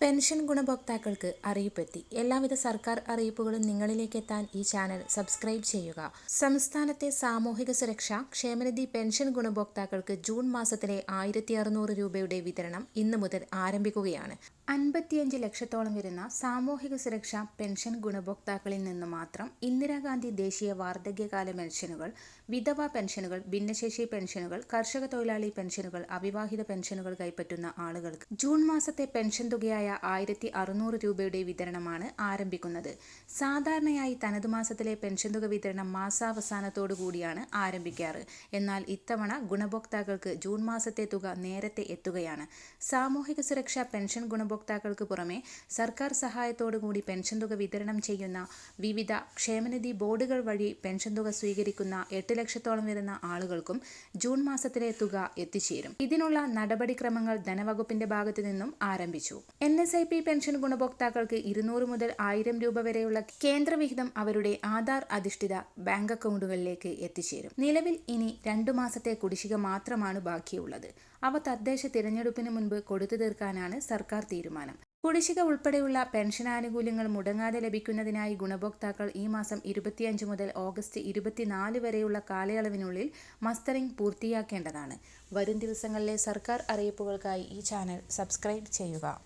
Pension ഗുണഭോക്താക്കൾക്ക് അറിയിപ്പെത്തി. എല്ലാവിധ സർക്കാർ അറിയിപ്പുകളും നിങ്ങളിലേക്ക് എത്താൻ ഈ ചാനൽ സബ്സ്ക്രൈബ് ചെയ്യുക. സംസ്ഥാനത്തെ സാമൂഹിക സുരക്ഷ ക്ഷേമനിധി പെൻഷൻ ഗുണഭോക്താക്കൾക്ക് ജൂൺ മാസത്തിലെ ആയിരത്തി അറുന്നൂറ് രൂപയുടെ വിതരണം ഇന്നു മുതൽ ആരംഭിക്കുകയാണ്. അൻപത്തിയഞ്ച് ലക്ഷത്തോളം വരുന്ന സാമൂഹിക സുരക്ഷാ പെൻഷൻ ഗുണഭോക്താക്കളിൽ നിന്ന് മാത്രം ഇന്ദിരാഗാന്ധി ദേശീയ വാർദ്ധക്യകാല പെൻഷനുകൾ വിധവ പെൻഷനുകൾ ഭിന്നശേഷി പെൻഷനുകൾ കർഷക തൊഴിലാളി പെൻഷനുകൾ അവിവാഹിത പെൻഷനുകൾ കൈപ്പറ്റുന്ന ആളുകൾക്ക് ജൂൺ മാസത്തെ പെൻഷൻ തുകയായ ആയിരത്തി അറുന്നൂറ് രൂപയുടെ വിതരണമാണ് ആരംഭിക്കുന്നത്. സാധാരണയായി തനതു മാസത്തിലെ പെൻഷൻ തുക വിതരണം മാസാവസാനത്തോടു കൂടിയാണ് ആരംഭിക്കാറ്. എന്നാൽ ഇത്തവണ ഗുണഭോക്താക്കൾക്ക് ജൂൺ മാസത്തെ തുക നേരത്തെ എത്തുകയാണ്. സാമൂഹിക സുരക്ഷാ പെൻഷൻ ഗുണഭോക്താക്കൾക്ക് പുറമെ സർക്കാർ സഹായത്തോടു കൂടി പെൻഷൻ തുക വിതരണം ചെയ്യുന്ന വിവിധ ക്ഷേമനിധി ബോർഡുകൾ വഴി പെൻഷൻ തുക സ്വീകരിക്കുന്ന എട്ട് ലക്ഷത്തോളം വരുന്ന ആളുകൾക്കും ജൂൺ മാസത്തിലെ തുക എത്തിച്ചേരും. ഇതിനുള്ള നടപടിക്രമങ്ങൾ ധനവകുപ്പിന്റെ ഭാഗത്തു നിന്നും ആരംഭിച്ചു. എസ് ഐ പി പെൻഷൻ ഗുണഭോക്താക്കൾക്ക് ഇരുന്നൂറ് മുതൽ ആയിരം രൂപ വരെയുള്ള കേന്ദ്രവിഹിതം അവരുടെ ആധാർ അധിഷ്ഠിത ബാങ്ക് അക്കൗണ്ടുകളിലേക്ക് എത്തിച്ചേരും. നിലവിൽ ഇനി രണ്ടു മാസത്തെ കുടിശ്ശിക മാത്രമാണ് ബാക്കിയുള്ളത്. അവ തദ്ദേശ തിരഞ്ഞെടുപ്പിന് മുൻപ് കൊടുത്തു തീർക്കാനാണ് സർക്കാർ തീരുമാനം. കുടിശ്ശിക ഉൾപ്പെടെയുള്ള പെൻഷൻ ആനുകൂല്യങ്ങൾ മുടങ്ങാതെ ലഭിക്കുന്നതിനായി ഗുണഭോക്താക്കൾ ഈ മാസം ഇരുപത്തിയഞ്ച് മുതൽ ഓഗസ്റ്റ് ഇരുപത്തിനാല് വരെയുള്ള കാലയളവിനുള്ളിൽ മസ്റ്ററിംഗ് പൂർത്തിയാക്കേണ്ടതാണ്. വരും ദിവസങ്ങളിലെ സർക്കാർ അറിയിപ്പുകൾക്കായി ഈ ചാനൽ സബ്സ്ക്രൈബ് ചെയ്യുക.